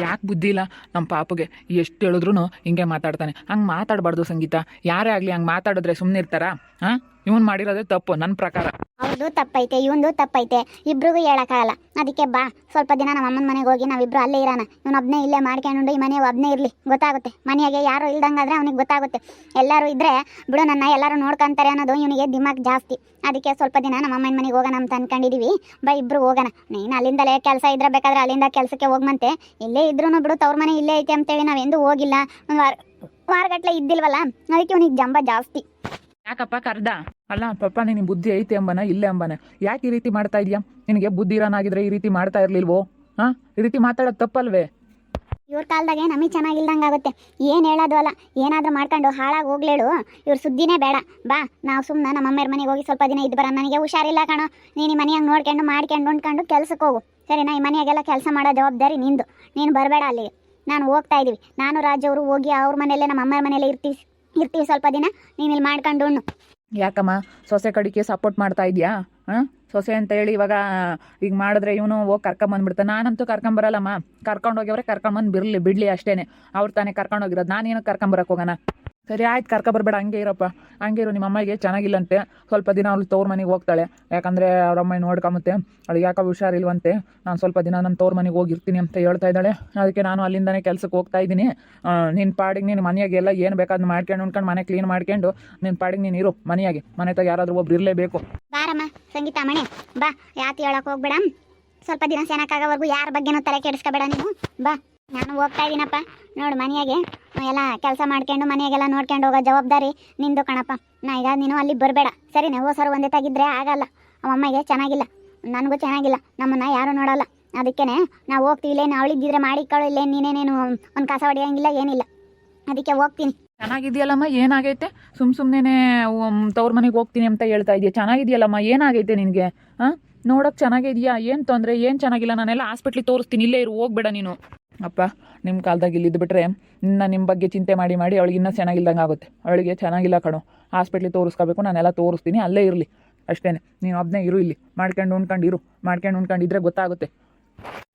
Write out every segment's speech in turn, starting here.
ಯಾಕೆ ಬುದ್ಧಿ ಇಲ್ಲ? ನಮ್ಮ ಪಾಪಗೆ ಎಷ್ಟು ಹೇಳಿದ್ರು ಹಿಂಗೆ ಮಾತಾಡ್ತಾನೆ. ಹಂಗೆ ಮಾತಾಡಬಾರ್ದು ಸಂಗೀತ. ಯಾರೇ ಆಗಲಿ ಹಂಗೆ ಮಾತಾಡಿದ್ರೆ ಸುಮ್ಮನೆ ಇರ್ತಾರಾ ಹಾಂ? ಇವನು ಮಾಡಿರೋದೇ ತಪ್ಪು ನನ್ನ ಪ್ರಕಾರ. ಅವ್ರದ್ದು ತಪ್ಪೈತೆ ಇವಂದು ತಪ್ಪೈತೆ. ಇಬ್ರಿಗೂ ಹೇಳಕ್ಕಾಗಲ್ಲ. ಅದಕ್ಕೆ ಬಾ ಸ್ವಲ್ಪ ದಿನ ನಮ್ಮ ಅಮ್ಮನ ಮನೆಗೆ ಹೋಗಿ ನಾವಿಬ್ರು ಅಲ್ಲೇ ಇರೋಣ. ಇವನೊಬ್ಬನೇ ಇಲ್ಲೇ ಮಾಡ್ಕೊಂಡು ಈ ಮನೆ ಒಬ್ನೇ ಇರಲಿ ಗೊತ್ತಾಗುತ್ತೆ. ಮನೆಯಾಗೆ ಯಾರು ಇಲ್ದಂಗಾದ್ರೆ ಅವನಿಗೆ ಗೊತ್ತಾಗುತ್ತೆ. ಎಲ್ಲರೂ ಇದ್ರೆ ಬಿಡು ನನ್ನ ಎಲ್ಲರೂ ನೋಡ್ಕೊಂತಾರೆ ಅನ್ನೋದು ಇವನಿಗೆ ದಿಮಾಗ್ ಜಾಸ್ತಿ. ಅದಕ್ಕೆ ಸ್ವಲ್ಪ ದಿನ ನಮ್ಮ ಅಮ್ಮನ ಮನೆಗೆ ಹೋಗೋಣ ಅಂತ ಅನ್ಕೊಂಡಿದೀವಿ. ಬಾ ಇಬ್ರು ಹೋಗೋಣ. ನೀನು ಅಲ್ಲಿಂದಲೇ ಕೆಲಸ ಇದ್ರೆ ಬೇಕಾದ್ರೆ ಅಲ್ಲಿಂದ ಕೆಲಸಕ್ಕೆ ಹೋಗ್ಮಂತೆ. ಇಲ್ಲೇ ಇದ್ರೂ ಬಿಡು ತವ್ರ ಮನೆ ಇಲ್ಲೇ ಐತೆ ಅಂತೇಳಿ ನಾವೆಂದೂ ಹೋಗಿಲ್ಲ. ಒಂದು ವಾರ ವಾರಗಟ್ಲೆ ಇದ್ದಿಲ್ವಲ್ಲ ಅದಕ್ಕೆ ಇವನಿಗೆ ಜಂಬ ಜಾಸ್ತಿ. ಯಾಕಪ್ಪ ಕರ್ದ? ಅಲ್ಲ, ಪಪ್ಪ, ನಿನಗೆ ಬುದ್ಧಿ ಐತೆ ಅಂಬನ, ಇಲ್ಲೇ ಅಂಬನ. ಯಾಕೆ ಈ ರೀತಿ ಮಾಡ್ತಾ ಇದೀಯಾ? ನಿನಗೆ ಬುದ್ಧಿ ಇರೋನಾಗಿದ್ರೆ ಈ ರೀತಿ ಮಾಡ್ತಾ ಇರ್ಲಿಲ್ವೋ? ಹಾಂ? ಈ ರೀತಿ ಮಾತಾಡೋದು ತಪ್ಪಲ್ವೇ? ಇವ್ರ ಕಾಲದಾಗೆ ನಮಗೆ ಚೆನ್ನಾಗಿಲ್ದಂಗೆ ಆಗುತ್ತೆ ಏನು ಹೇಳೋದು ಅಲ್ಲ? ಏನಾದರೂ ಮಾಡ್ಕೊಂಡು ಹಾಳಾಗಿ ಹೋಗ್ಲೇಳು. ಇವ್ರ ಸುದ್ದಿನೇ ಬೇಡ. ಬಾ, ನಾವು ಸುಮ್ಮನೆ ನಮ್ಮ ಅಮ್ಮೆಯರ ಮನೆಗೆ ಹೋಗಿ ಸ್ವಲ್ಪ ದಿನ ಇದ್ದು ಬರ ನನಗೆ ಹುಷಾರಿಲ್ಲ ಕಣೋ. ನೀನು ಮನೆಯಾಗ ನೋಡ್ಕೊಂಡು, ಮಾಡ್ಕೊಂಡು ಉಂಡ್ಕೊಂಡು ಕೆಲ್ಸಕ್ಕೆ ಹೋಗು. ಸರಿನಾ? ಈ ಮನೆಯಾಗೆಲ್ಲ ಕೆಲಸ ಮಾಡೋ ಜವಾಬ್ದಾರಿ ನಿಂದು. ನೀನು ಬರಬೇಡ ಅಲ್ಲಿಗೆ. ನಾನು ಹೋಗ್ತಾ ಇದ್ದೀವಿ ನಾನು ರಾಜವರು ಹೋಗಿ ಅವ್ರ ಮನೆಯಲ್ಲೇ ನಮ್ಮ ಅಮ್ಮರ ಮನೆಯಲ್ಲೇ ಇರ್ತೀವಿ. ಇರ್ತೀವಿ ಸ್ವಲ್ಪ ದಿನ. ನೀನು ಇಲ್ಲಿ ಮಾಡ್ಕೊಂಡು ಉಣ್ಣು. ಯಾಕಮ್ಮ? ಸೊಸೆ ಕಡಿಕೆ ಸಪೋರ್ಟ್ ಮಾಡ್ತಾ ಇದೆಯಾ? ಹಾಂ? ಸೊಸೆ ಅಂತ ಹೇಳಿ ಇವಾಗ ಈಗ ಮಾಡಿದ್ರೆ ಇವನು ಹೋಗಿ ಕರ್ಕೊಂಬಂದ್ಬಿಡ್ತಾನೆ ನಾನಂತೂ ಕರ್ಕೊಂಬರಲ್ಲಮ್ಮ ಕರ್ಕೊಂಡು ಹೋಗ್ಯವ್ರೆ ಕರ್ಕೊಂಬಂದು ಬಿಡಲಿ ಬಿಡಲಿ ಅಷ್ಟೇ ಅವ್ರು ತಾನೇ ಕರ್ಕೊಂಡು ಹೋಗಿರೋದು. ನಾನೇನು ಕರ್ಕೊಂಬರಕ್ಕೆ ಹೋಗೋಣ? ಸರಿ ಆಯ್ತು ಬರಬೇಡ ಹಂಗೆ ಇರಪ್ಪ. ಹಂಗೆ ಇರು, ನಿಮ್ಮ ಅಮ್ಮಗೆ ಚೆನ್ನಾಗಿಲ್ಲಂತೆ. ಸ್ವಲ್ಪ ದಿನ ಅವ್ಳು ತೋರ್ ಮನೆಗೆ ಹೋಗ್ತಾಳೆ. ಯಾಕಂದರೆ ಅವ್ರ ಅಮ್ಮ ನೋಡ್ಕೊಂಬತ್ತೆ. ಅವಳಿಗೆ ಯಾಕೆ ಹುಷಾರಿಲ್ವಂತೆ. ನಾನು ಸ್ವಲ್ಪ ದಿನ ನನ್ನ ತೋರ್ ಮನೆಗೆ ಹೋಗಿರ್ತೀನಿ ಅಂತ ಹೇಳ್ತಾ ಇದ್ದಾಳೆ. ಅದಕ್ಕೆ ನಾನು ಅಲ್ಲಿಂದನೇ ಕೆಲಸಕ್ಕೆ ಹೋಗ್ತಾ ಇದ್ದೀನಿ. ನಿನ್ನ ಪಾಡಿಗೆ ನೀನು ಮನೆಯಾಗೆಲ್ಲ ಏನು ಬೇಕಾದ್ರೂ ಮಾಡ್ಕೊಂಡು ಉಣ್ಕೊಂಡು ಮನೆ ಕ್ಲೀನ್ ಮಾಡ್ಕೊಂಡು ನಿನ್ನ ಪಾಡಿಗೆ ನೀನು ಇರು, ಮನೆಯಾಗೆ. ಮನೆ ತಾಗ ಯಾರಾದರೂ ಒಬ್ರು ಇರಲೇಬೇಕು. ಬಾರಮ್ಮ, ಸಂಗೀತ ಮಣಿ. ಬಾ ಯಾತಿ ಹೇಳಕ್ಕೆ ಹೋಗ್ಬೇಡ. ಸ್ವಲ್ಪ ದಿನ ಸೆನಕ್ಕಾಗೋವರೆಗೂ ಯಾರ ಬಗ್ಗೆನೂ ತಲೆ ಕೆಡಿಸ್ಕೋಬೇಡ ನೀನು. ಬಾ. ನಾನು ಹೋಗ್ತಾ ಇದ್ದೀನಪ್ಪ ನೋಡು ಮನೆಯಾಗೆ ಎಲ್ಲ ಕೆಲಸ ಮಾಡ್ಕೊಂಡು ಮನೆಯಾಗೆಲ್ಲ ನೋಡ್ಕೊಂಡು ಹೋಗೋ ಜವಾಬ್ದಾರಿ ನಿಂದು ಕಣಪ್ಪ. ನಾ ಈಗ ನೀನು ಅಲ್ಲಿ ಬರಬೇಡ. ಸರಿನೇ ಓ ಸರ್ ಒಂದೇ ತಾಗಿದ್ರೆ ಆಗಲ್ಲ. ಅಮ್ಮಮ್ಮಗೆ ಚೆನ್ನಾಗಿಲ್ಲ. ನನಗೂ ಚೆನ್ನಾಗಿಲ್ಲ. ನಮ್ಮನ್ನ ಯಾರು ನೋಡಲ್ಲ. ಅದಕ್ಕೇ ನಾವು ಹೋಗ್ತೀವಿ, ಇಲ್ಲೇನು ಅವಳಿದ್ದಿದ್ರೆ ಮಾಡಿಕೊಳ್ಳು ಇಲ್ಲೇ ನೀನೇನೇನು ಒಂದು ಕಸ ಹೊಡೆಯಂಗಿಲ್ಲ, ಏನಿಲ್ಲ. ಅದಕ್ಕೆ ಹೋಗ್ತೀನಿ. ಚೆನ್ನಾಗಿದೆಯಲ್ಲಮ್ಮ, ಏನಾಗೈತೆ? ಸುಮ್ ಸುಮ್ಮನೆ ತವ್ರ ಮನೆಗೆ ಹೋಗ್ತೀನಿ ಅಂತ ಹೇಳ್ತಾ ಇದೆಯಾ. ಚೆನ್ನಾಗಿದೆಯಲ್ಲಮ್ಮ, ಏನಾಗೈತೆ ನಿನಗೆ? ಹಾಂ? ನೋಡೋಕೆ ಚೆನ್ನಾಗಿದೆಯಾ? ಏನು ತೊಂದರೆ? ಏನು ಚೆನ್ನಾಗಿಲ್ಲ? ನಾನೆಲ್ಲ ಹಾಸ್ಪಿಟ್ಲಿಗೆ ತೋರಿಸ್ತೀನಿ. ಇಲ್ಲೇ ಇರು, ಹೋಗ್ಬೇಡ ನೀನು. ಅಪ್ಪ ನಿಮ್ಮ ಕಾಲದಾಗ ಇಲ್ಲಿದ್ದು ಬಿಟ್ರೆ ಇನ್ನು ನಿಮ್ಮ ಬಗ್ಗೆ ಚಿಂತೆ ಮಾಡಿ ಮಾಡಿ ಅವಳಿಗೆ ಇನ್ನೂ ಚೆನ್ನಾಗಿಲ್ದಂಗೆ ಆಗುತ್ತೆ. ಅವಳಿಗೆ ಚೆನ್ನಾಗಿಲ್ಲ ಕಣೋ. ಹಾಸ್ಪಿಟ್ಲಿಗೆ ತೋರಿಸ್ಕೋಬೇಕು, ನಾನೆಲ್ಲ ತೋರಿಸ್ತೀನಿ, ಅಲ್ಲೇ ಇರಲಿ. ಅಷ್ಟೇ ನೀನು ಒಬ್ಬನೇ ಇರು ಇಲ್ಲಿ. ಮಾಡ್ಕೊಂಡು ಉಣ್ಕೊಂಡು ಇರು. ಮಾಡ್ಕೊಂಡು ಉಣ್ಕೊಂಡು ಇದ್ರೆ ಗೊತ್ತಾಗುತ್ತೆ.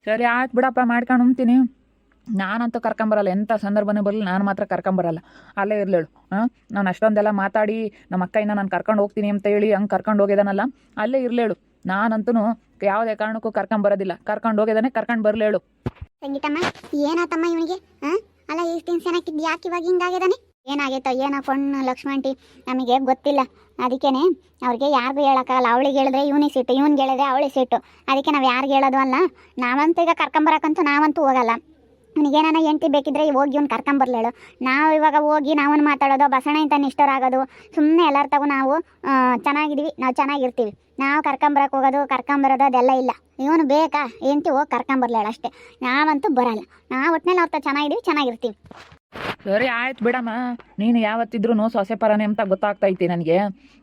ಸರಿ, ಆಯ್ತು ಬಿಡಪ್ಪ, ಮಾಡ್ಕೊಂಡು ಉಣ್ತೀನಿ. ನಾನಂತೂ ಕರ್ಕೊಂಬರಲ್ಲ ಎಂಥ ಸಂದರ್ಭನೇ ಬರಲಿ, ನಾನು ಮಾತ್ರ ಕರ್ಕೊಂಬರಲ್ಲ ಅಲ್ಲೇ ಇರಲೇಳು ಹಾಂ? ನಾನು ಅಷ್ಟೊಂದೆಲ್ಲ ಮಾತಾಡಿ ನಮ್ಮ ಅಕ್ಕಯ್ಯನ ನಾನು ಕರ್ಕೊಂಡು ಹೋಗ್ತೀನಿ ಅಂತ ಹೇಳಿ ಹಂಗೆ ಕರ್ಕೊಂಡು ಹೋಗಿದಾನಲ್ಲ, ಅಲ್ಲೇ ಇರಲೇಳು ನಾನಂತೂ ಯಾವುದೇ ಕಾರಣಕ್ಕೂ ಕರ್ಕೊಂಬರೋದಿಲ್ಲ ಕರ್ಕೊಂಡು ಹೋಗಿದ್ದಾನೆ, ಕರ್ಕೊಂಡು ಬರಲೇಳು ಸಂಗೀತಮ್ಮ, ಏನಾತಮ್ಮ ಇವನಿಗೆ? ಅಲ್ಲ ಇಷ್ಟು ದಿನ ಯಾಕೆ ಇವಾಗ ಹಿಂಗಾಗಿದ್ದಾನೆ? ಏನಾಗೈತೋ ಏನೋ ಲಕ್ಷ್ಮಣ್ ಲಕ್ಷ್ಮಣಟಿ ನಮಗೆ ಗೊತ್ತಿಲ್ಲ. ಅದಕ್ಕೇನೆ ಅವ್ರಿಗೆ ಯಾರಿಗೂ ಹೇಳೋಕ್ಕಾಗಲ್ಲ. ಅವಳಿಗೆ ಹೇಳಿದ್ರೆ ಇವನಿಗೆ ಸಿಟ್ಟು, ಇವ್ನಿಗೆ ಹೇಳಿದ್ರೆ ಅವಳಿಗೆ ಸಿಟ್ಟು. ಅದಕ್ಕೆ ನಾವು ಯಾರಿಗೆ ಹೇಳೋದು ಅಲ್ಲ? ನಾವಂತೂ ಈಗ ಕರ್ಕೊಂಬರಕ್ಕಂತೂ ನಾವಂತೂ ಹೋಗಲ್ಲ. ಅವನಿಗೇನಾನ ಎಂಟಿ ಬೇಕಿದ್ರೆ ಹೋಗಿ ಇವ್ನು ಕರ್ಕೊಂಬರ್ಲೇಳು ನಾವು ಇವಾಗ ಹೋಗಿ ನಾವನ್ ಮಾತಾಡೋದು, ಬಸಣ ಅಂತ ನಿಷ್ಠರಾಗೋದು ಸುಮ್ಮನೆ ಎಲ್ಲರ ತಗೋ ನಾವು ಚೆನ್ನಾಗಿದ್ವಿ, ನಾವು ಚೆನ್ನಾಗಿರ್ತೀವಿ. ನಾವು ಕರ್ಕೊಂಬರಕ್ಕೆ ಹೋಗೋದು ಕರ್ಕೊಂಬರೋದು ಅದೆಲ್ಲ ಇಲ್ಲ. ಇವನು ಬೇಕಾ? ಎಂಟಿ ಹೋಗಿ ಕರ್ಕೊಂಬರ್ಲೇಳು ಅಷ್ಟೇ. ನಾವಂತೂ ಬರಲ್ಲ. ನಾವು ಒಟ್ಟಿನಲ್ಲಿ ಅವ್ರ ಚೆನ್ನಾಗಿದ್ದೀವಿ ಚೆನ್ನಾಗಿರ್ತೀವಿ. ಸರಿ ಆಯ್ತು ಬಿಡಮ್ಮ. ನೀನು ಯಾವತ್ತಿದ್ರೂ ಸೊಸೆ ಪರನೇ ಅಂತ ಗೊತ್ತಾಗ್ತೈತಿ ನನಗೆ.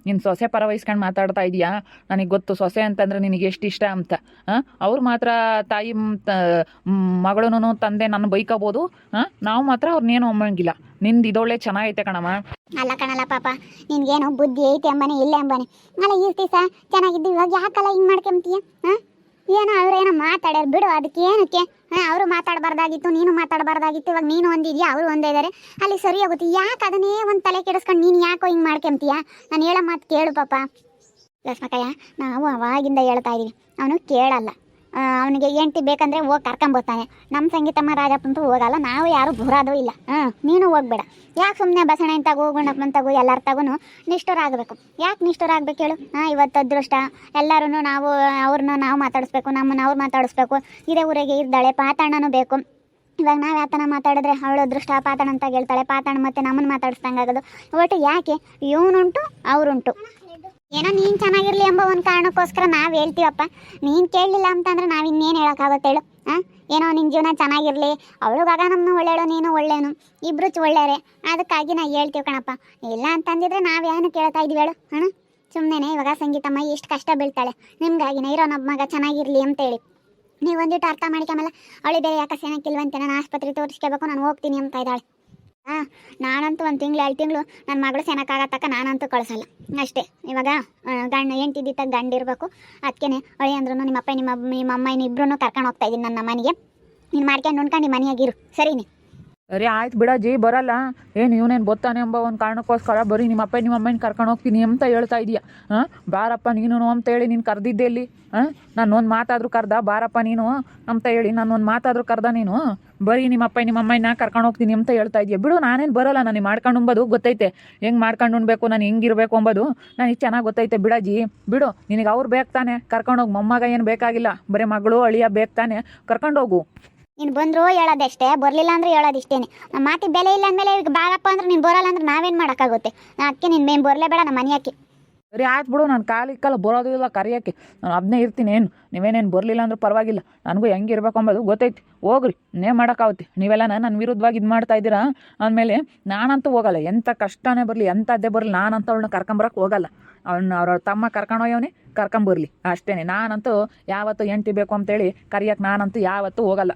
ನೀನು ಸೊಸೆ ಪರ ವಹಿಸ್ಕೊಂಡು ಮಾತಾಡ್ತಾ ಇದೀಯಾ? ನನಗೆ ಗೊತ್ತು ಸೊಸೆ ಅಂತಂದ್ರೆ ನಿನಗೆ ಎಷ್ಟು ಇಷ್ಟ ಅಂತ. ಅವ್ರು ಮಾತ್ರ ತಾಯಿ ಮಗಳೂ ತಂದೆ ನನ್ನ ಬೈಕೋಬೋದು. ನಾವು ಮಾತ್ರ ಅವ್ರನ್ನೇನು ಒಮ್ಮಂಗಿಲ್ಲ. ನಿಂದು ಇದೊಳ್ಳೆ ಚೆನ್ನಾಗೈತೆ ಕಣಮ್ಮ. ಅಲ್ಲ ಕಣಲ್ಲ ಪಾಪ, ನಿನ್ಗೇನು ಬುದ್ಧಿ ಐತೆ ಅಂಬನೆ, ಇಲ್ಲ ಅಂಬನೆ. ಅಲ್ಲ ಈ ದಿವಸ ಚೆನ್ನಾಗಿದ್ದು ಇವಾಗ ಯಾಕಲ್ಲ ಹಿಂಗೆ ಮಾಡ್ಕೊಂತೀಯ? ಏನೋ ಅವ್ರೇನೋ ಮಾತಾಡ್ಯಾರ ಬಿಡು, ಅದಕ್ಕೆ ಏನಕ್ಕೆ? ಅವರು ಮಾತಾಡಬಾರ್ದಾಗಿತ್ತು, ನೀನು ಮಾತಾಡಬಾರ್ದಾಗಿತ್ತು, ಇವಾಗ ನೀನು ಒಂದಿದ್ಯಾ, ಅವರು ಒಂದೇ ಇದ್ದಾರೆ ಅಲ್ಲಿ ಸರಿ ಹೋಗುತ್ತೆ, ಯಾಕೆ ಅದನ್ನೇ ಒಂದು ತಲೆ ಕೆಡಿಸ್ಕೊಂಡು ನೀನು ಯಾಕೋ ಹಿಂಗೆ ಮಾಡ್ಕೊಂತೀಯ? ನಾನು ಹೇಳೋ ಮಾತು ಕೇಳು ಪಾಪ. ಲಕ್ಷ್ಮಕ್ಕಯ್ಯ ನಾವು ಅವಾಗಿಂದ ಹೇಳ್ತಾ ಇದೀವಿ, ಅವನು ಕೇಳಲ್ಲ. ಅವನಿಗೆ ಎಂಟಿ ಬೇಕಂದ್ರೆ ಹೋಗಿ ಕರ್ಕೊಂಬೋತಾನೆ ನಮ್ಮ ಸಂಗೀತಮ್ಮ ರಾಜಪ್ಪಂತೂ ಹೋಗಲ್ಲ, ನಾವು ಯಾರು ಬುರಾದು ಇಲ್ಲ. ನೀನು ಹೋಗ್ಬೇಡ. ಯಾಕೆ ಸುಮ್ಮನೆ ಬಸಣ ಇಂತಾಗು ಹೋಗಿ ಎಲ್ಲರ ತಗೋನು ನಿಷ್ಠುರ ಆಗಬೇಕು. ಯಾಕೆ ನಿಷ್ಠುರ ಆಗ್ಬೇಕು ಹೇಳು? ಹಾಂ, ಇವತ್ತು ಅದೃಷ್ಟ. ಎಲ್ಲರೂ ನಾವು ಅವ್ರನ್ನ ನಾವು ಮಾತಾಡಿಸ್ಬೇಕು, ನಮ್ಮನ್ನ ಅವ್ರು ಮಾತಾಡಿಸ್ಬೇಕು. ಇದೇ ಊರಿಗೆ ಇದ್ದಾಳೆ, ಪಾತಾಣನೂ ಬೇಕು. ಇವಾಗ ನಾವು ಯಾತನ ಮಾತಾಡಿದ್ರೆ ಅವಳು ಅದೃಷ್ಟ, ಪಾತಾಣ ಅಂತ ಹೇಳ್ತಾಳೆ, ಪಾತಾಣ ಮತ್ತೆ ನಮ್ಮನ್ನು ಮಾತಾಡಿಸ್ದಂಗೆ ಆಗೋದು ಒಟ್ಟು ಯಾಕೆ? ಇವನುಂಟು, ಅವರುಂಟು. ಏನೋ ನೀನು ಚೆನ್ನಾಗಿರ್ಲಿ ಎಂಬ ಒಂದು ಕಾರಣಕ್ಕೋಸ್ಕರ ನಾವು ಹೇಳ್ತೀವಪ್ಪ. ನೀನು ಕೇಳಲಿಲ್ಲ ಅಂತಂದ್ರೆ ನಾವು ಇನ್ನೇನು ಹೇಳೋಕ್ಕಾಗುತ್ತೆ ಹೇಳು. ಹಾಂ ಏನೋ ನಿನ್ನ ಜೀವನ ಚೆನ್ನಾಗಿರಲಿ. ಅವಳಿಗಾಗ ನಮ್ಮನ್ನು ಒಳ್ಳೇಳು, ನೀನು ಒಳ್ಳೇನು. ಇಬ್ಬರು ಒಳ್ಳೆಯರೆ ಅದಕ್ಕಾಗಿ ನಾ ಹೇಳ್ತೀವಿ ಕಣಪ್ಪ. ಇಲ್ಲ ಅಂತಂದಿದ್ರೆ ನಾವು ಏನು ಕೇಳ್ತಾ ಇದೀವಿ ಹೇಳು. ಹಣ ಸುಮ್ಮನೆ ಇವಾಗ ಸಂಗೀತಮ್ಮ ಎಷ್ಟು ಕಷ್ಟ ಬೀಳ್ತಾಳೆ. ನಿಮ್ಗಾಗಿನ ಇರೋ ನಮ್ಮ ಮಗ ಚೆನ್ನಾಗಿರಲಿ ಅಂತೇಳಿ ನೀವು ಒಂದಿಟ್ಟು ಅರ್ಥ ಮಾಡ್ಕೊಂಬಲ್ಲ ಅವಳಿ ಬೇರೆ ಯಾಕೆ ಸೇನಕ್ಕಿಲ್ವಂತೆ ನಾನು ಆಸ್ಪತ್ರೆ ತೋರಿಸ್ಕೋಬೇಕು ನಾನು ಹೋಗ್ತೀನಿ ಅಂತ ಇದ್ದಾಳೆ. ಹಾಂ, ನಾನಂತೂ ಒಂದು ತಿಂಗಳು, ಎರಡು ತಿಂಗಳು ನನ್ನ ಮಗಳು ತಕ ನಾನಂತೂ ಕಳಿಸಲ್ಲ. ಅಷ್ಟೇ, ಇವಾಗ ಗಂಡ ಹೆಂಡ್ತಿದ್ದಿತ್ತಾಗ ಗಂಡ ಇರಬೇಕು. ಅದಕ್ಕೆ ಅಳಿ ಅಂದ್ರೂ ನಿಮ್ಮ ಅಪ್ಪ ನಿಮ್ಮ ನಿಮ್ಮ ಅಮ್ಮ ಇಬ್ರು ಕರ್ಕೊಂಡು ಹೋಗ್ತಾ ಇದ್ದೀನಿ ನನ್ನ ಮನೆಗೆ. ನೀನು ಮಾಡ್ಕೊಂಡು ಉಣ್ಕೊಂಡು ಮನೆಯಾಗಿರು ಸರಿನಿ? ಸರಿ, ಆಯ್ತು ಬಿಡಜ್ಜಿ ಬರಲ್ಲ. ಏನು ಇವನೇನು ಗೊತ್ತಾನೆ ಎಂಬ ಒಂದು ಕಾರಣಕ್ಕೋಸ್ಕರ ಬರೀ ನಿಮ್ಮ ಅಪ್ಪ ನಿಮ್ಮ ಅಮ್ಮನ ಕರ್ಕೊಂಡು ಹೋಗ್ತೀನಿ ಅಂತ ಹೇಳ್ತಾ ಇದೀಯ. ಹಾಂ, ಬಾರಪ್ಪ ನೀನು ಅಂತ ಹೇಳಿ ನೀನು ಕರೆದಿದ್ದೆ ಇಲ್ಲಿ. ಹಾಂ ನಾನು ಒಂದು ಮಾತಾದರೂ ಕರ್ದ, ಬಾರಪ್ಪ ನೀನು ಅಂತ ಹೇಳಿ ನಾನು ಒಂದು ಮಾತಾದರೂ ಕರ್ದ ನೀನು. ಬರೀ ನಿಮ್ಮ ಅಪ್ಪ ನಿಮ್ಮ ಅಮ್ಮನ ಕರ್ಕೊಂಡು ಹೋಗ್ತೀನಿ ಅಂತ ಹೇಳ್ತಾ ಇದೆಯಾ? ಬಿಡು, ನಾನೇನು ಬರೋಲ್ಲ. ನನಗೆ ಮಾಡ್ಕೊಂಡು ಉಂಬೋದು ಗೊತ್ತೈತೆ. ಹೆಂಗೆ ಮಾಡ್ಕೊಂಡು ಉಣ್ಬೇಕು, ನಾನು ಹೆಂಗಿರ್ಬೇಕು ಅಂಬೋದು. ನನಗೆ ಚೆನ್ನಾಗಿ ಗೊತ್ತೈತೆ, ಬಿಡಾಜಿ. ಬಿಡು, ನಿನಗೆ ಅವ್ರು ಬೇಕು ತಾನೆ. ಕರ್ಕೊಂಡೋಗಿ ಮೊಮ್ಮಗ ಏನು ಬೇಕಾಗಿಲ್ಲ. ಬರೀ ಮಗಳು, ಅಳಿಯ ಬೇಕು ತಾನೆ. ಕರ್ಕೊಂಡೋಗು ನೀನು ಬಂದ್ರು ಹೇಳೋದಷ್ಟೇ, ಬರಲಿಲ್ಲ ಅಂದ್ರೆ ಹೇಳೋದಿಷ್ಟೇನೆ. ನಮ್ಮ ಮಾತಿಗೆ ಬೆಲೆ ಇಲ್ಲ ಅಂದಮೇಲೆ ಈಗ ಬಾರಪ್ಪ ಅಂದ್ರೆ ನೀನು ಬರಲ್ಲ ಅಂದ್ರೆ ನಾವೇನು ಮಾಡೋಕ್ಕಾಗುತ್ತೆ? ಅದಕ್ಕೆ ನೀನು ಮೇನ್ ಬರಲೇಬೇಡ ನಮ್ಮ ಮನೆಯಾಕೆ ಸರಿ ಆಯ್ತು ಬಿಡು, ನಾನು ಕಾಲಿಕ್ಕಲ್ಲ ಬರೋದು ಇಲ್ಲ ಕರೆಯೋಕ್ಕೆ. ನಾನು ಅದನ್ನೇ ಇರ್ತೀನಿ, ಏನು? ನೀವೇನೇನು ಬರಲಿಲ್ಲ ಅಂದ್ರೆ ಪರವಾಗಿಲ್ಲ. ನನಗೂ ಹೆಂಗೆ ಇರ್ಬೇಕು ಅಂಬೋದು ಗೊತ್ತೈತಿ. ಹೋಗ್ರಿ ನೇ ಮಾಡೋಕ್ಕಾಗುತ್ತೆ ನೀವೆಲ್ಲ ನನ್ನ ವಿರುದ್ಧವಾಗಿ ಇದು ಮಾಡ್ತಾ ಇದ್ದೀರಾ? ಅಂದಮೇಲೆ ನಾನಂತೂ ಹೋಗಲ್ಲ. ಎಂಥ ಕಷ್ಟನೇ ಬರಲಿ ಎಂಥದ್ದೇ ಬರಲಿ, ನಾನಂತ ಅವಳನ್ನ ಕರ್ಕೊಂಬರೋಕೆ ಹೋಗಲ್ಲ. ಅವ್ನ, ಅವ್ರ ತಮ್ಮ ಕರ್ಕೊಂಡೋಗ್ಯವನೇ ಕರ್ಕೊಂಬರ್ಲಿ ಅಷ್ಟೇ ನಾನಂತೂ ಯಾವತ್ತೂ ಎಂಟಿ ಬೇಕು ಅಂತೇಳಿ ಕರಿಯಕ್ಕೆ ನಾನಂತೂ ಯಾವತ್ತೂ ಹೋಗಲ್ಲ.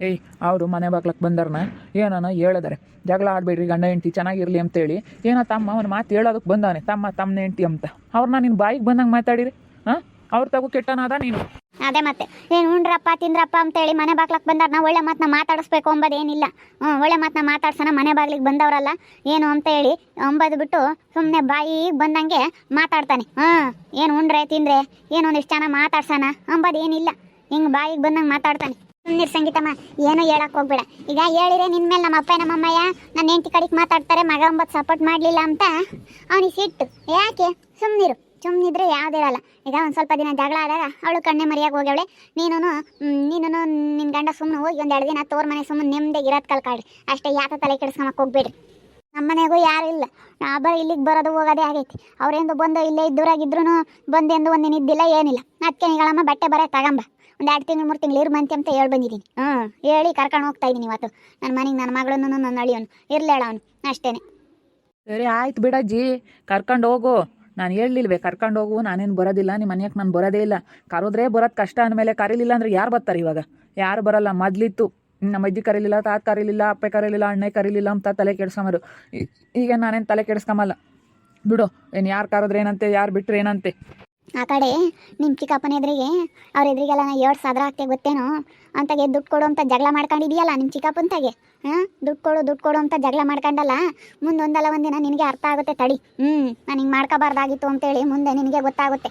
ಏಯ್, ಅವರು ಮನೆ ಬಾಗ್ಲಕ್ಕೆ ಬಂದರ್ನ? ಏನನ ಹೇಳಿದಾರೆ? ಜಗಳ ಆಡಬೇಡ್ರಿ, ಗಂಡ ಹೆಂಡ್ತಿ ಚೆನ್ನಾಗಿರಲಿ ಅಂತೇಳಿ. ಏನೋ ತಮ್ಮ ಅವನ ಮಾತು ಹೇಳೋದಕ್ಕೆ ಬಂದಾನೆ, ತಮ್ಮ ತಮ್ಮನ ಹೆಂಡ್ತಿ ಅಂತ. ಅವ್ರನ್ನ ನಿನ್ನ ಬಾಯಿಗೆ ಬಂದಂಗೆ ಮಾತಾಡಿರಿ, ಹಾಂ? ಅವ್ರ ತಗೋ ಕೆಟ್ಟನಾದ ನೀನು. ಅದೇ ಮತ್ತೆ, ಏನು ಉಂಡ್ರಪ್ಪ, ತಿಂದ್ರಪ್ಪ ಅಂತೇಳಿ ಮನೆ ಬಾಗ್ಲಕ್ಕೆ ಬಂದಾರ, ನಾವು ಒಳ್ಳೆ ಮಾತನ್ನ ಮಾತಾಡಿಸ್ಬೇಕು ಅಂಬೋದೇನಿಲ್ಲ ಹ್ಞೂ ಒಳ್ಳೆ ಮಾತನ್ನ ಮಾತಾಡ್ಸೋಣ ಮನೆ ಬಾಗ್ಲಿಗೆ ಬಂದವರಲ್ಲ, ಏನು ಅಂತೇಳಿ ಅಂಬದು ಬಿಟ್ಟು ಸುಮ್ಮನೆ ಬಾಯಿಗೆ ಬಂದಂಗೆ ಮಾತಾಡ್ತಾನೆ. ಹಾಂ, ಏನು ಉಂಡ್ರೆ, ತಿಂದ್ರೆ, ಏನು ಒಂದಿಷ್ಟು ಚೆನ್ನಾಗಿ ಮಾತಾಡ್ಸೋಣ ಅಂಬೋದೇನಿಲ್ಲ ಹಿಂಗೆ ಬಾಯಿಗೆ ಬಂದಂಗೆ ಮಾತಾಡ್ತಾನೆ. ಸುಮ್ಮನೆ ಸಂಗೀತಮ್ಮ, ಏನು ಹೇಳಕ್ ಹೋಗ್ಬೇಡ. ಈಗ ಹೇಳಿದ್ರೆ ನಿನ್ ಮೇಲೆ ನಮ್ಮ ಅಪ್ಪ, ನಮ್ಮ ಅಮ್ಮಯ್ಯ ನನ್ನ ಹೆಂಡತಿ ಕಡೆಗೆ ಮಾತಾಡ್ತಾರೆ, ಮಗ ಒಂಬತ್ತು ಸಪೋರ್ಟ್ ಮಾಡಲಿಲ್ಲ ಅಂತ ಅವನಿಗೆ ಸಿಟ್ಟು. ಯಾಕೆ? ಸುಮ್ಮನಿರು ಸುಮ್ಮನಿದ್ರೆ ಯಾವುದಿರಲ್ಲ ಈಗ ಒಂದು ಸ್ವಲ್ಪ ದಿನ ಜಗಳ ಆದಾಗ ಅವಳು ಕಣ್ಣೆ ಮರಿಯಾಗಿ ಹೋಗ್ಯವಳೆ. ನೀನು ನೀನು ನಿನ್ನ ಗಂಡ ಸುಮ್ಮನೆ ಹೋಗಿ ಒಂದು ಎರಡು ದಿನ ತೋರ್ ಮನೆ ಸುಮ್ಮನೆ ನೆಮ್ಮದಿ ಇರೋದು ಕಲ್ಕಾಡ್ರಿ ಅಷ್ಟೇ ಯಾತ ತಲೆ ಕೆಡಿಸ್ಕೊಳಕ್ಕೆ ಹೋಗ್ಬೇಡಿ ನಮ್ಮ ಮನೆಗೂ ಯಾರು ಇಲ್ಲ. ನಾ ಬರೋ ಇಲ್ಲಿಗೆ ಬರೋದು ಹೋಗೋದೇ ಆಗೈತಿ. ಅವ್ರೇಂದು ಬಂದು ಇಲ್ಲೇ ಇದ್ದೂರಾಗಿದ್ರು ಬಂದೆಂದು ಒಂದಿನ ಇದ್ದಿಲ್ಲ, ಏನಿಲ್ಲ. ಅದಕ್ಕೆ ನೀಗಳಮ್ಮ ಬಟ್ಟೆ ಬರೋ ತಗೊಂಬ. ಒಂದು ಎರಡು ತಿಂಗಳು, ಮೂರು ತಿಂಗಳು ಇರು ಮಂತಿ ಅಂತ ಹೇಳಿ ಬಂದಿದ್ದೀನಿ ಹ್ಞೂ ಹೇಳಿ ಕರ್ಕೊಂಡು ಹೋಗ್ತಾ ಇದ್ದೀನಿ ಇವತ್ತು. ನನ್ನ ಮನೆಗೆ ನನ್ನ ಮಗಳನ್ನು ನನ್ನ ಅಳಿಯೋನು ಇರಲೇಳ ಅವನು ಅಷ್ಟೇ ಸರಿ, ಆಯ್ತು ಬಿಡಜ್ಜಿ. ಕರ್ಕೊಂಡು ಹೋಗು. ನಾನು ಹೇಳಲಿಲ್ವೇ, ಕರ್ಕೊಂಡು ಹೋಗು. ನಾನೇನು ಬರೋದಿಲ್ಲ ನಿಮ್ಮ ಮನೆಯಕ್ಕೆ ನಾನು ಬರೋದೇ ಇಲ್ಲ. ಕರೋದ್ರೆ ಬರೋದು ಕಷ್ಟ ಅಂದಮೇಲೆ ಕರೀಲಿಲ್ಲ ಅಂದರೆ ಯಾರು ಬರ್ತಾರೆ ಇವಾಗ? ಯಾರು ಬರಲ್ಲ, ಮೊದಲಿತ್ತು. ನಮ್ಮ ಅಜ್ಜಿ ಕರೀಲಿಲ್ಲ, ತಾತ ಕರೀಲಿಲ್ಲ, ಅಪ್ಪ ಕರೀಲಿಲ್ಲ, ಅಣ್ಣ ಕರೀಲಿಲ್ಲ ಅಂತ ತಲೆ ಕೆಡ್ಸ್ಕೊಂಬರು ಈಗ ನಾನೇನು ತಲೆ ಕೆಡ್ಸ್ಕೊಂಬಲ್ಲ. ಬಿಡು, ಏನು ಯಾರು ಕರೆದ್ರೆ ಏನಂತೆ ಯಾರು ಬಿಟ್ಟರೆ ಏನಂತೆ ಆ ಕಡೆ ನಿಮ್ಮ ಚಿಕ್ಕಪ್ಪನ ಎದುರಿಗೆ, ಅವ್ರ ಎದುರಿಗೆಲ್ಲ ನಾ ಎರಡು ಸಾವಿರ ಆಗ್ತೇ ಗೊತ್ತೇನೋ? ಅಂತಾಗೆ ದುಡ್ಡು ಕೊಡು ಅಂತ ಜಗಳ ಮಾಡ್ಕೊಂಡಿದೀಯಲ್ಲ ನಿಮ್ಮ ಚಿಕ್ಕಪ್ಪಂತಾಗೆ. ಹಾಂ ದುಡ್ಡು ಕೊಡು ದುಡ್ಡು ಕೊಡು ಅಂತ ಜಗಳ ಮಾಡ್ಕೊಂಡಲ್ಲ? ಮುಂದೊಂದಲ್ಲ ಒಂದಿನ ನಿನಗೆ ಅರ್ಥ ಆಗುತ್ತೆ ತಡಿ. ಹ್ಞೂ ನಾನು ಹಿಂಗೆ ಮಾಡ್ಕೋಬಾರ್ದಾಗಿತ್ತು ಅಂತೇಳಿ ಮುಂದೆ ನಿನಗೆ ಗೊತ್ತಾಗುತ್ತೆ.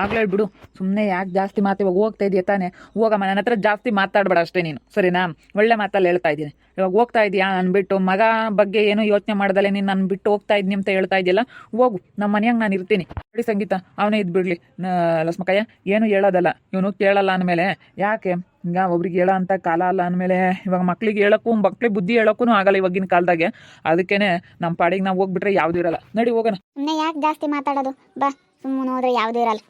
ಆಗ್ಲೇ ಬಿಡು ಸುಮ್ಮನೆ ಯಾಕೆ ಜಾಸ್ತಿ ಮಾತು ಇವಾಗ ಹೋಗ್ತಾ ಇದೆಯಾ ತಾನೆ? ಹೋಗಮ್ಮ ನನ್ನ ಹತ್ರ ಜಾಸ್ತಿ ಮಾತಾಡಬೇಡ ಅಷ್ಟೇ ನೀನು. ಸರಿನಾ? ಒಳ್ಳೆ ಮಾತಲ್ಲಿ ಹೇಳ್ತಾ ಇದ್ದೀನಿ. ಇವಾಗ ಹೋಗ್ತಾ ಇದೀಯಾ ಅನ್ಬಿಟ್ಟು ಬಿಟ್ಟು ಮಗ ಬಗ್ಗೆ ಏನು ಯೋಚನೆ ಮಾಡ್ದಲೆ ನೀನು ನಾನು ಬಿಟ್ಟು ಹೋಗ್ತಾ ಇದ್ದೀನಿ ಅಂತ ಹೇಳ್ತಾ ಇದೆಯಲ್ಲ, ಹೋಗು. ನಮ್ಮ ಮನೆಯಾಗ ನಾನು ಇರ್ತೀನಿ. ನೋಡಿ ಸಂಗೀತ, ಅವನೇ ಇದ್ಬಿಡ್ಲಿ. ಲಕ್ಷ್ಮಕಯ್ಯ ಏನು ಹೇಳೋದಲ್ಲ. ಇವನು ಕೇಳಲ್ಲ ಅಂದಮೇಲೆ, ಯಾಕೆ? ಈಗ ಒಬ್ರಿಗೆ ಹೇಳೋ ಅಂತ ಕಾಲ ಅಲ್ಲ ಅಂದಮೇಲೆ, ಇವಾಗ ಮಕ್ಳಿಗೆ ಹೇಳೋಕ್ಕೂ, ಮಕ್ಳಿಗೆ ಬುದ್ಧಿ ಹೇಳೋಕ್ಕೂ ಆಗಲ್ಲ ಇವಾಗಿನ ಕಾಲದಾಗೆ. ಅದಕ್ಕೇನೆ ನಮ್ಮ ಪಾಡಿಗೆ ನಾವು ಹೋಗ್ಬಿಟ್ರೆ ಯಾವ್ದು ಇರಲ್ಲ. ನಡಿ ಹೋಗೋಣ. ಯಾಕೆ ಜಾಸ್ತಿ ಮಾತಾಡೋದು? ಬಾ. ಸುಮ್ಮನೆ ಹೋದ್ರೆ ಯಾವುದೂ ಇರಲ್ಲ.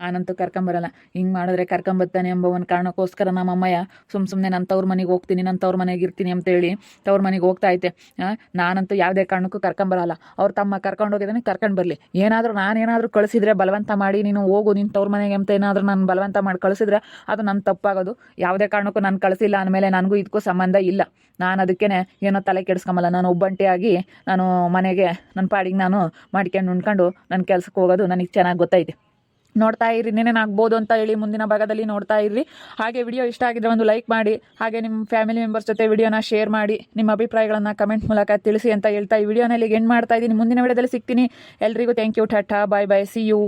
ನಾನಂತೂ ಕರ್ಕೊಂಬರಲ್ಲ ಹಿಂಗೆ ಮಾಡಿದ್ರೆ ಕರ್ಕೊಂಬರ್ತಾನೆ ಎಂಬ ಒಂದು ಕಾರಣಕ್ಕೋಸ್ಕರ ನಮ್ಮ ಅಮ್ಮಯ್ಯ ಸುಮ್ಮ ಸುಮ್ಮನೆ ನನ್ನ ತವ್ರ ಮನೆಗೆ ಹೋಗ್ತೀನಿ ನನ್ನ ತವ್ರ ಮನೆಗೆ ಇರ್ತೀನಿ ಅಂತೇಳಿ ತವ್ರ ಮನೆಗೆ ಹೋಗ್ತಾ ಐತೆ ನಾನಂತೂ ಯಾವುದೇ ಕಾರಣಕ್ಕೂ ಕರ್ಕೊಂಬರಲ್ಲ ಅವ್ರ ತಮ್ಮ ಕರ್ಕೊಂಡು ಹೋಗಿದ್ದಾನೆ, ಕರ್ಕೊಂಡು ಬರಲಿ. ಏನಾದರೂ ನಾನೇನಾದರೂ ಕಳಿಸಿದ್ರೆ ಬಲವಂತ ಮಾಡಿ, ನೀನು ಹೋಗು ನಿನ್ನ ತವ್ರ ಮನೆಗೆ ಅಂತ ಏನಾದರೂ ನಾನು ಬಲವಂತ ಮಾಡಿ ಕಳಿಸಿದ್ರೆ ಅದು ನನ್ನ ತಪ್ಪಾಗೋದು. ಯಾವುದೇ ಕಾರಣಕ್ಕೂ ನಾನು ಕಳಿಸಿಲ್ಲ ಅಂದಮೇಲೆ ನನಗೂ ಇದಕ್ಕೂ ಸಂಬಂಧ ಇಲ್ಲ. ನಾನು ಅದಕ್ಕೇ ಏನೋ ತಲೆ ಕೆಡಿಸ್ಕೊಂಬಲ್ಲ. ನಾನು ಒಬ್ಬಂಟಿಯಾಗಿ ನಾನು ಮನೆಗೆ ನನ್ನ ಪಾಡಿಗೆ ನಾನು ಮಾಡ್ಕೊಂಡು ಉಣ್ಕೊಂಡು ನನ್ನ ಕೆಲಸಕ್ಕೆ ಹೋಗೋದು ನನಗೆ ಚೆನ್ನಾಗಿ ಗೊತ್ತೈತೆ. ನೋಡ್ತಾ ಇರಿ ಆಗ್ಬೋದು ಅಂತ ಹೇಳಿ ಮುಂದಿನ ಭಾಗದಲ್ಲಿ ನೋಡ್ತಾ ಇರ್ರಿ ಹಾಗೆ ವಿಡಿಯೋ ಇಷ್ಟ ಆಗಿದ್ರೆ ಒಂದು ಲೈಕ್ ಮಾಡಿ, ಹಾಗೆ ನಿಮ್ಮ ಫ್ಯಾಮಿಲಿ ಮೆಂಬರ್ಸ್ ಜೊತೆ ವಿಡಿಯೋನ ಶೇರ್ ಮಾಡಿ, ನಿಮ್ಮ ಅಭಿಪ್ರಾಯಗಳನ್ನು ಕಮೆಂಟ್ ಮೂಲಕ ತಿಳಿಸಿ ಅಂತ ಹೇಳ್ತಾ ಈ ವಿಡಿಯೋನಲ್ಲಿ ಎಂಡ್ ಮಾಡ್ತಾ ಇದ್ದೀನಿ. ಮುಂದಿನ ವಿಡಿಯೋದಲ್ಲಿ ಸಿಗ್ತೀನಿ. ಎಲ್ರಿಗೂ thank you Tata bye bye see you